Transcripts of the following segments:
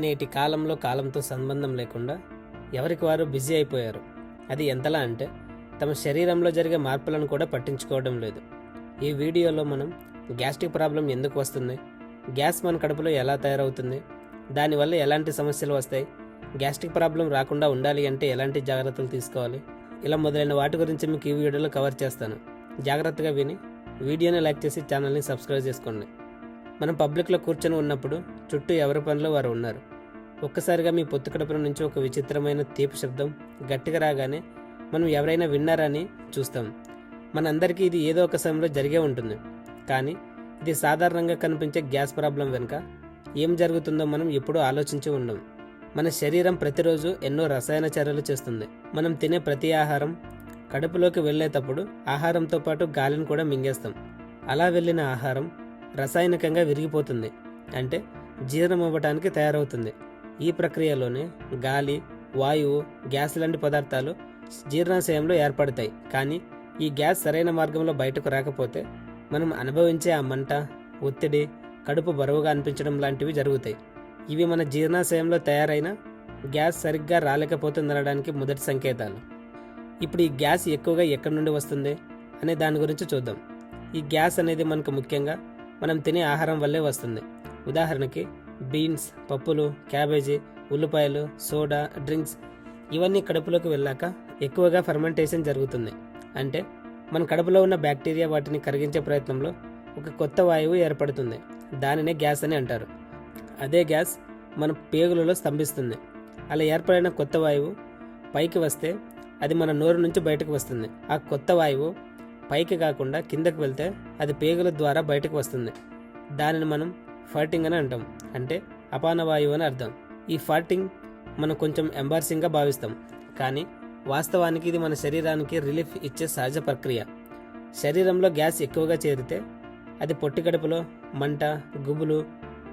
నేటి కాలంలో కాలంతో సంబంధం లేకుండా ఎవరికి వారు బిజీ అయిపోయారు. అది ఎంతలా అంటే తమ శరీరంలో జరిగే మార్పులను కూడా పట్టించుకోవడం లేదు. ఈ వీడియోలో మనం గ్యాస్ట్రిక్ ప్రాబ్లం ఎందుకు వస్తుంది? గ్యాస్ మన కడుపులో ఎలా తయారవుతుంది? దానివల్ల ఎలాంటి సమస్యలు వస్తాయి? గ్యాస్ట్రిక్ ప్రాబ్లం రాకుండా ఉండాలి అంటే ఎలాంటి జాగ్రత్తలు తీసుకోవాలి? ఇలా మొదలైన వాటి గురించి మీకు ఈ వీడియోలో కవర్ చేస్తాను. జాగ్రత్తగా విని వీడియోని లైక్ చేసి ఛానల్ని సబ్స్క్రైబ్ చేసుకోండి. మనం పబ్లిక్లో కూర్చొని ఉన్నప్పుడు చుట్టూ ఎవరి పనిలో వారు ఉన్నారు. ఒక్కసారిగా మీ పొత్తు నుంచి ఒక విచిత్రమైన తీపి శబ్దం గట్టిగా రాగానే మనం ఎవరైనా విన్నారా అని చూస్తాం. మనందరికీ ఇది ఏదో ఒక సమయంలో జరిగే ఉంటుంది. కానీ ఇది సాధారణంగా కనిపించే గ్యాస్ ప్రాబ్లం వెనుక ఏం జరుగుతుందో మనం ఎప్పుడూ ఆలోచించి ఉండం. మన శరీరం ప్రతిరోజు ఎన్నో రసాయన చర్యలు చేస్తుంది. మనం తినే ప్రతి ఆహారం కడుపులోకి వెళ్ళేటప్పుడు ఆహారంతో పాటు గాలిని కూడా మింగేస్తాం. అలా వెళ్ళిన ఆహారం రసాయనికంగా విరిగిపోతుంది. అంటే జీర్ణం అవ్వడానికి తయారవుతుంది. ఈ ప్రక్రియలోనే గాలి వాయువు గ్యాస్ లాంటి పదార్థాలు జీర్ణాశయంలో ఏర్పడతాయి. కానీ ఈ గ్యాస్ సరైన మార్గంలో బయటకు రాకపోతే మనం అనుభవించే ఆ మంట ఒత్తిడి కడుపు బరువుగా అనిపించడం లాంటివి జరుగుతాయి. ఇవి మన జీర్ణాశయంలో తయారైన గ్యాస్ సరిగ్గా రాలేకపోతుందనడానికి మొదటి సంకేతాలు. ఇప్పుడు ఈ గ్యాస్ ఎక్కువగా ఎక్కడి నుండి వస్తుంది అనే దాని గురించి చూద్దాం. ఈ గ్యాస్ అనేది మనకు ముఖ్యంగా మనం తినే ఆహారం వల్లే వస్తుంది. ఉదాహరణకి బీన్స్ పప్పులు క్యాబేజీ ఉల్లిపాయలు సోడా డ్రింక్స్ ఇవన్నీ కడుపులోకి వెళ్ళాక ఎక్కువగా ఫర్మెంటేషన్ జరుగుతుంది. అంటే మన కడుపులో ఉన్న బ్యాక్టీరియా వాటిని కరిగించే ప్రయత్నంలో ఒక కొత్త వాయువు ఏర్పడుతుంది. దానినే గ్యాస్ అని అంటారు. అదే గ్యాస్ మన పేగులలో స్తంభిస్తుంది. అలా ఏర్పడిన కొత్త వాయువు పైకి వస్తే అది మన నోరు నుంచి బయటకు వస్తుంది. ఆ కొత్త వాయువు పైకి కాకుండా కిందకు వెళ్తే అది పేగుల ద్వారా బయటకు వస్తుంది. దానిని మనం ఫార్టింగ్ అని అంటాం. అంటే అపాన వాయువు అని అర్థం. ఈ ఫార్టింగ్ మనం కొంచెం ఎంబార్సింగ్గా భావిస్తాం. కానీ వాస్తవానికి ఇది మన శరీరానికి రిలీఫ్ ఇచ్చే సహజ ప్రక్రియ. శరీరంలో గ్యాస్ ఎక్కువగా చేరితే అది పొట్టి కడుపులో మంట గుబులు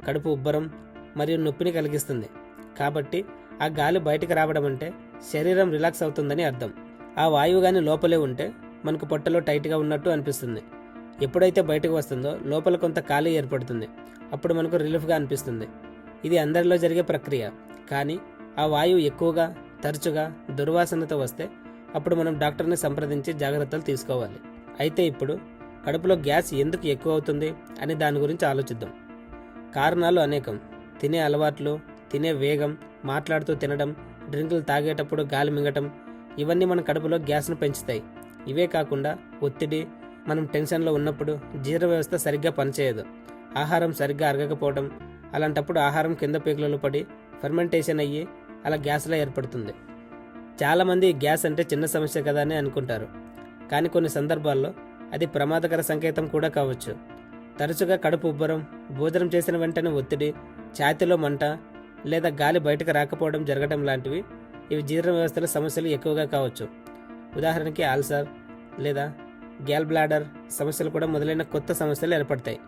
కడుపు ఉబ్బరం మరియు నొప్పిని కలిగిస్తుంది. కాబట్టి ఆ గాలి బయటికి రావడం అంటే శరీరం రిలాక్స్ అవుతుందని అర్థం. ఆ వాయువు కానీ లోపలే ఉంటే మనకు పొట్టలో టైట్గా ఉన్నట్టు అనిపిస్తుంది. ఎప్పుడైతే బయటకు వస్తుందో లోపల కొంత ఖాళీ ఏర్పడుతుంది. అప్పుడు మనకు రిలీఫ్గా అనిపిస్తుంది. ఇది అందరిలో జరిగే ప్రక్రియ. కానీ ఆ వాయువు ఎక్కువగా తరచుగా దుర్వాసనతో వస్తే అప్పుడు మనం డాక్టర్ని సంప్రదించి జాగ్రత్తలు తీసుకోవాలి. అయితే ఇప్పుడు కడుపులో గ్యాస్ ఎందుకు ఎక్కువ అవుతుంది అని దాని గురించి ఆలోచిద్దాం. కారణాలు అనేకం. తినే అలవాట్లు తినే వేగం మాట్లాడుతూ తినడం డ్రింకులు తాగేటప్పుడు గాలి మింగటం ఇవన్నీ మన కడుపులో గ్యాస్ను పెంచుతాయి. ఇవే కాకుండా ఒత్తిడి మనం టెన్షన్లో ఉన్నప్పుడు జీర్ణ వ్యవస్థ సరిగ్గా పనిచేయదు. ఆహారం సరిగ్గా అరగకపోవడం అలాంటప్పుడు ఆహారం కింద పేగులలో పడి ఫర్మెంటేషన్ అయ్యి అలా గ్యాస్లా ఏర్పడుతుంది. చాలామంది గ్యాస్ అంటే చిన్న సమస్య కదా అని అనుకుంటారు. కానీ కొన్ని సందర్భాల్లో అది ప్రమాదకర సంకేతం కూడా కావచ్చు. తరచుగా కడుపు ఉబ్బరం భోజనం చేసిన వెంటనే ఒత్తిడి ఛాతీలో మంట లేదా గాలి బయటకు రాకపోవడం జరగడం లాంటివి ఇవి జీర్ణ వ్యవస్థల సమస్యలు ఎక్కువగా కావచ్చు. ఉదాహరణకి ఆల్సర్ లేదా గ్యాల్ బ్లాడర్ సమస్యలు కూడా మొదలైన కొత్త సమస్యలు ఏర్పడతాయి.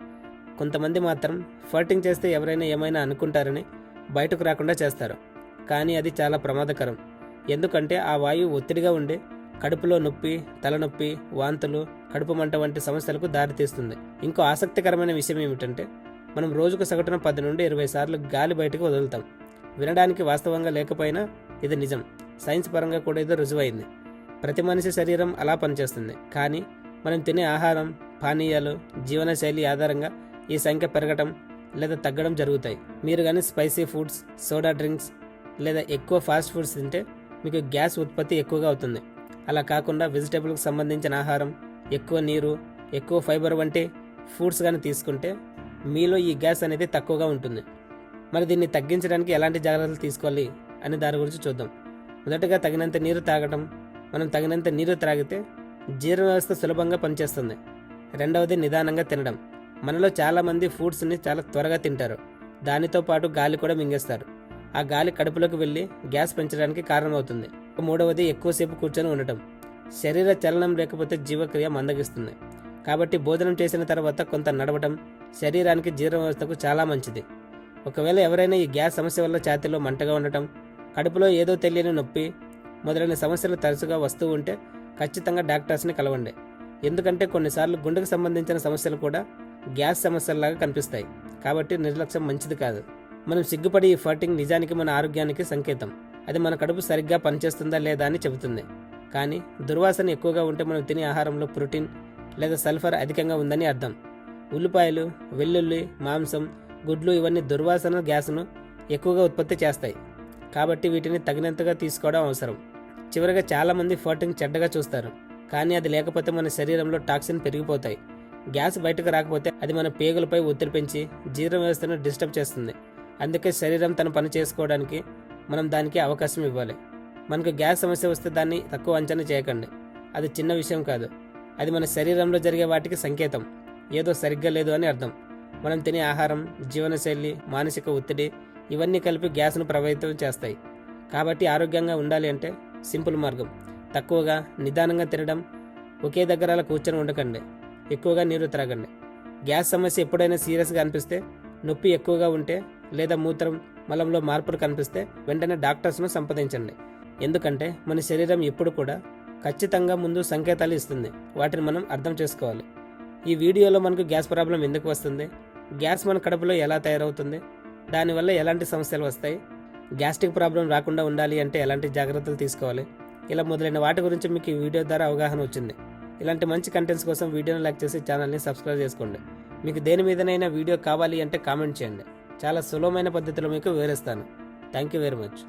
కొంతమంది మాత్రం ఫర్టింగ్ చేస్తే ఎవరైనా ఏమైనా అనుకుంటారని బయటకు రాకుండా చేస్తారు. కానీ అది చాలా ప్రమాదకరం. ఎందుకంటే ఆ వాయువు ఒత్తిడిగా ఉండి కడుపులో నొప్పి తలనొప్పి వాంతులు కడుపు మంట వంటి సమస్యలకు దారితీస్తుంది. ఇంకో ఆసక్తికరమైన విషయం ఏమిటంటే మనం రోజుకు సగటున పది నుండి ఇరవై సార్లు గాలి బయటకు వదులుతాం. వినడానికి వాస్తవంగా లేకపోయినా ఇది నిజం. సైన్స్ పరంగా కూడా ఇది రుజువైంది. ప్రతి మనిషి శరీరం అలా పనిచేస్తుంది. కానీ మనం తినే ఆహారం పానీయాలు జీవనశైలి ఆధారంగా ఈ సంఖ్య పెరగటం లేదా తగ్గడం జరుగుతాయి. మీరు కానీ స్పైసీ ఫుడ్స్ సోడా డ్రింక్స్ లేదా ఎక్కువ ఫాస్ట్ ఫుడ్స్ తింటే మీకు గ్యాస్ ఉత్పత్తి ఎక్కువగా అవుతుంది. అలా కాకుండా వెజిటేబుల్కి సంబంధించిన ఆహారం ఎక్కువ నీరు ఎక్కువ ఫైబర్ వంటి ఫుడ్స్ కానీ తీసుకుంటే మీలో ఈ గ్యాస్ అనేది తక్కువగా ఉంటుంది. మరి దీన్ని తగ్గించడానికి ఎలాంటి జాగ్రత్తలు తీసుకోవాలి అని దాని గురించి చూద్దాం. మొదటగా తగినంత నీరు తాగటం మనం తగినంత నీరు త్రాగితే జీర్ణ వ్యవస్థ సులభంగా పనిచేస్తుంది. రెండవది నిదానంగా తినడం. మనలో చాలామంది ఫుడ్స్ని చాలా త్వరగా తింటారు. దానితో పాటు గాలి కూడా మింగేస్తారు. ఆ గాలి కడుపులోకి వెళ్ళి గ్యాస్ పెంచడానికి కారణమవుతుంది. మూడవది ఎక్కువసేపు కూర్చొని ఉండటం. శరీర చలనం లేకపోతే జీవక్రియ మందగిస్తుంది. కాబట్టి భోజనం చేసిన తర్వాత కొంత నడవటం శరీరానికి జీర్ణ వ్యవస్థకు చాలా మంచిది. ఒకవేళ ఎవరైనా ఈ గ్యాస్ సమస్య వల్ల ఛాతీలో మంటగా ఉండటం కడుపులో ఏదో తెలియని నొప్పి మొదలైన సమస్యలు తరచుగా వస్తూ ఉంటే ఖచ్చితంగా డాక్టర్స్ని కలవండి. ఎందుకంటే కొన్నిసార్లు గుండెకు సంబంధించిన సమస్యలు కూడా గ్యాస్ సమస్యల్లాగా కనిపిస్తాయి. కాబట్టి నిర్లక్ష్యం మంచిది కాదు. మనం సిగ్గుపడి ఈ ఫర్టింగ్ నిజానికి మన ఆరోగ్యానికి సంకేతం. అది మన కడుపు సరిగ్గా పనిచేస్తుందా లేదా అని చెబుతుంది. కానీ దుర్వాసన ఎక్కువగా ఉంటే మనం తినే ఆహారంలో ప్రోటీన్ లేదా సల్ఫర్ అధికంగా ఉందని అర్థం. ఉల్లిపాయలు వెల్లుల్లి మాంసం గుడ్లు ఇవన్నీ దుర్వాసన గ్యాస్ను ఎక్కువగా ఉత్పత్తి చేస్తాయి. కాబట్టి వీటిని తగినంతగా తీసుకోవడం అవసరం. చివరగా చాలామంది ఫర్టింగ్ చెడ్డగా చూస్తారు. కానీ అది లేకపోతే మన శరీరంలో టాక్సిన్ పెరిగిపోతాయి. గ్యాస్ బయటకు రాకపోతే అది మన పేగులపై ఒత్తిడి పెంచి జీర్ణ వ్యవస్థను డిస్టర్బ్ చేస్తుంది. అందుకే శరీరం తన పని చేసుకోవడానికి మనం దానికి అవకాశం ఇవ్వాలి. మనకు గ్యాస్ సమస్య వస్తే దాన్ని తక్కువ అంచనా చేయకండి. అది చిన్న విషయం కాదు. అది మన శరీరంలో జరిగే వాటికి సంకేతం. ఏదో సరిగ్గా లేదు అని అర్థం. మనం తినే ఆహారం జీవనశైలి మానసిక ఒత్తిడి ఇవన్నీ కలిపి గ్యాస్ను ప్రభావితం చేస్తాయి. కాబట్టి ఆరోగ్యంగా ఉండాలి అంటే సింపుల్ మార్గం. తక్కువగా నిదానంగా తినడం ఒకే దగ్గర అలా కూర్చొని ఉండకండి. ఎక్కువగా నీరు త్రాగండి. గ్యాస్ సమస్య ఎప్పుడైనా సీరియస్గా అనిపిస్తే నొప్పి ఎక్కువగా ఉంటే లేదా మూత్రం మలంలో మార్పులు కనిపిస్తే వెంటనే డాక్టర్స్ను సంప్రదించండి. ఎందుకంటే మన శరీరం ఎప్పుడు కూడా ఖచ్చితంగా ముందు సంకేతాలు ఇస్తుంది. వాటిని మనం అర్థం చేసుకోవాలి. ఈ వీడియోలో మనకు గ్యాస్ ప్రాబ్లం ఎందుకు వస్తుంది? గ్యాస్ మన కడుపులో ఎలా తయారవుతుంది? దానివల్ల ఎలాంటి సమస్యలు వస్తాయి? గ్యాస్ట్రిక్ ప్రాబ్లం రాకుండా ఉండాలి అంటే ఎలాంటి జాగ్రత్తలు తీసుకోవాలి? ఇలా మొదలైన వాటి గురించి మీకు ఈ వీడియో ద్వారా అవగాహన వచ్చింది. ఇలాంటి మంచి కంటెంట్స్ కోసం వీడియోని లైక్ చేసి ఛానల్ని సబ్స్క్రైబ్ చేసుకోండి. మీకు దేని మీదనైనా వీడియో కావాలి అంటే కామెంట్ చేయండి. చాలా సులభమైన పద్ధతిలో మీకు వివరిస్తాను. Thank you very much